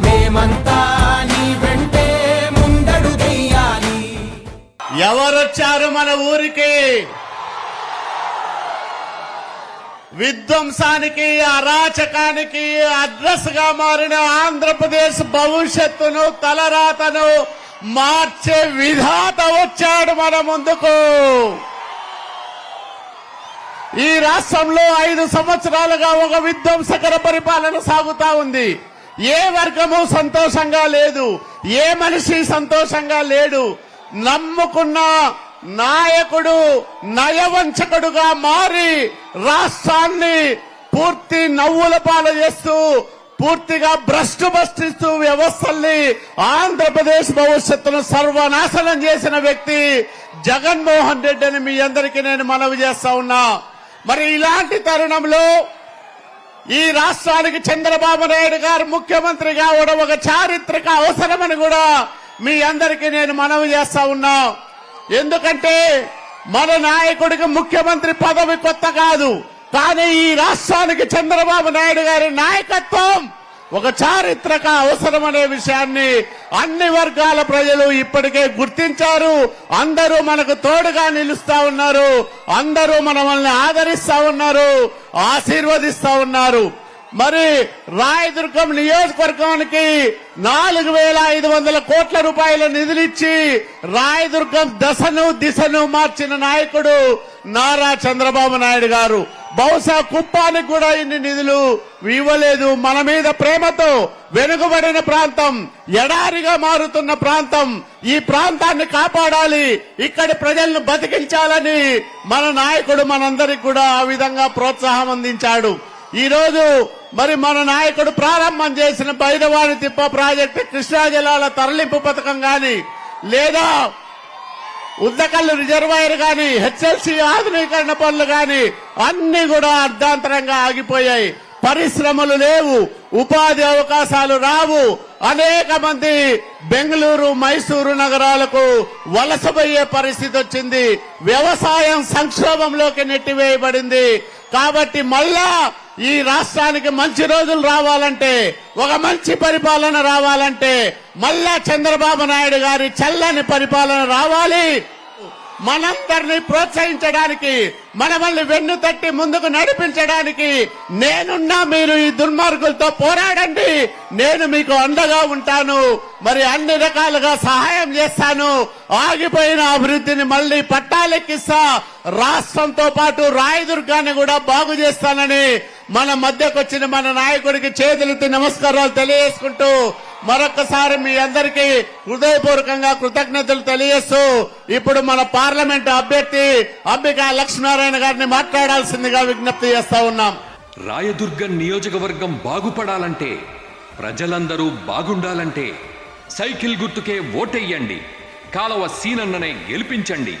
మేమంతా నీ వెంటే ఎవరొచ్చారు మన ఊరికి? విధ్వంసానికి అరాచకానికి అడ్రస్గా మారిన ఆంధ్రప్రదేశ్ భవిష్యత్తును తలరాతను మార్చే విధాత వచ్చాడు మన ముందుకు. ఈ రాష్ట్రంలో ఐదు సంవత్సరాలుగా ఒక విధ్వంసకర పరిపాలన సాగుతా ఉంది. ఏ వర్గము సంతోషంగా లేదు ఏ మనిషి సంతోషంగా లేడు నమ్ముకున్న నాయకుడు నయవంచకుడుగా మారి రాష్ట్రాన్ని పూర్తి నవ్వుల పాలు చేస్తూ పూర్తిగా భ్రష్టు భ్రష్టిస్తూ వ్యవస్థల్ని ఆంధ్రప్రదేశ్ భవిష్యత్తును సర్వనాశనం చేసిన వ్యక్తి జగన్మోహన్ రెడ్డి అని మీ అందరికీ నేను మనవి చేస్తా ఉన్నా. మరి ఇలాంటి తరుణంలో ఈ రాష్ట్రానికి చంద్రబాబు నాయుడు గారు ముఖ్యమంత్రి కావడం ఒక చారిత్రక అవసరమని కూడా మీ అందరికీ నేను మనవి చేస్తా ఉన్నా. ఎందుకంటే మన నాయకుడికి ముఖ్యమంత్రి పదవి కొత్త కాదు. కానీ ఈ రాష్ట్రానికి చంద్రబాబు నాయుడు గారి నాయకత్వం ఒక చారిత్రక అవసరమనే విషయాన్ని అన్ని వర్గాల ప్రజలు ఇప్పటికే గుర్తించారు. అందరూ మనకు తోడుగా నిలుస్తా ఉన్నారు. అందరూ మనల్ని ఆదరిస్తా ఉన్నారు. ఆశీర్వదిస్తా ఉన్నారు. మరి రాయదుర్గం నియోజకవర్గానికి నాలుగు వేల ఐదు వందల కోట్ల రూపాయల నిధులిచ్చి రాయదుర్గం దశను దిశను మార్చిన నాయకుడు నారా చంద్రబాబు నాయుడు గారు. బహుశా కుప్పానికి కూడా ఇన్ని నిధులు ఇవ్వలేదు. మన మీద ప్రేమతో వెనుకబడిన ప్రాంతం ఎడారిగా మారుతున్న ప్రాంతం ఈ ప్రాంతాన్ని కాపాడాలి ఇక్కడి ప్రజలను బతికించాలని మన నాయకుడు మనందరికి కూడా ఆ విధంగా ప్రోత్సాహం అందించాడు. ఈ రోజు మరి మన నాయకుడు ప్రారంభం చేసిన బైరవాణి తిప్ప ప్రాజెక్టు కృష్ణా జలాల తరలింపు పథకం గాని లేదా ఉద్దకల్లు రిజర్వాయర్ గాని హెచ్ఎల్సి ఆధునీకరణ పనులు గాని అన్ని కూడా అర్ధాంతరంగా ఆగిపోయాయి. పరిశ్రమలు లేవు ఉపాధి అవకాశాలు రావు. అనేక మంది బెంగళూరు మైసూరు నగరాలకు వలసపోయే పరిస్థితి వచ్చింది. వ్యవసాయం సంక్షోభంలోకి నెట్టివేయబడింది. కాబట్టి మళ్ళా ఈ రాష్ట్రానికి మంచి రోజులు రావాలంటే ఒక మంచి పరిపాలన రావాలంటే మళ్ళా చంద్రబాబు నాయుడు గారి చల్లని పరిపాలన రావాలి. మనందరినీ ప్రోత్సహించడానికి మనల్ని వెన్ను తట్టి ముందుకు నడిపించడానికి నేనున్నా మీరు ఈ దుర్మార్గులతో పోరాడండి. నేను మీకు అండగా ఉంటాను. మరి అన్ని రకాలుగా సహాయం చేస్తాను. ఆగిపోయిన అభివృద్ధిని మళ్ళీ పట్టాలెక్కిస్తా. రాష్ట్రంతో పాటు రాయదుర్గాన్ని కూడా బాగు చేస్తానని మన మధ్యకొచ్చిన మన నాయకుడికి చేతులెత్తి నమస్కారాలు తెలియజేసుకుంటూ మరొకసారి మీ అందరికీ హృదయపూర్వకంగా కృతజ్ఞతలు తెలియజేస్తూ ఇప్పుడు మన పార్లమెంట్ అభ్యర్థి అంబికా లక్ష్మీనారాయణ గారిని మాట్లాడాల్సిందిగా విజ్ఞప్తి చేస్తా ఉన్నాం. రాయదుర్గం నియోజకవర్గం బాగుపడాలంటే ప్రజలందరూ బాగుండాలంటే సైకిల్ గుర్తుకే ఓటెయ్యండి. కాలవ సీనన్ననే గెలిపించండి.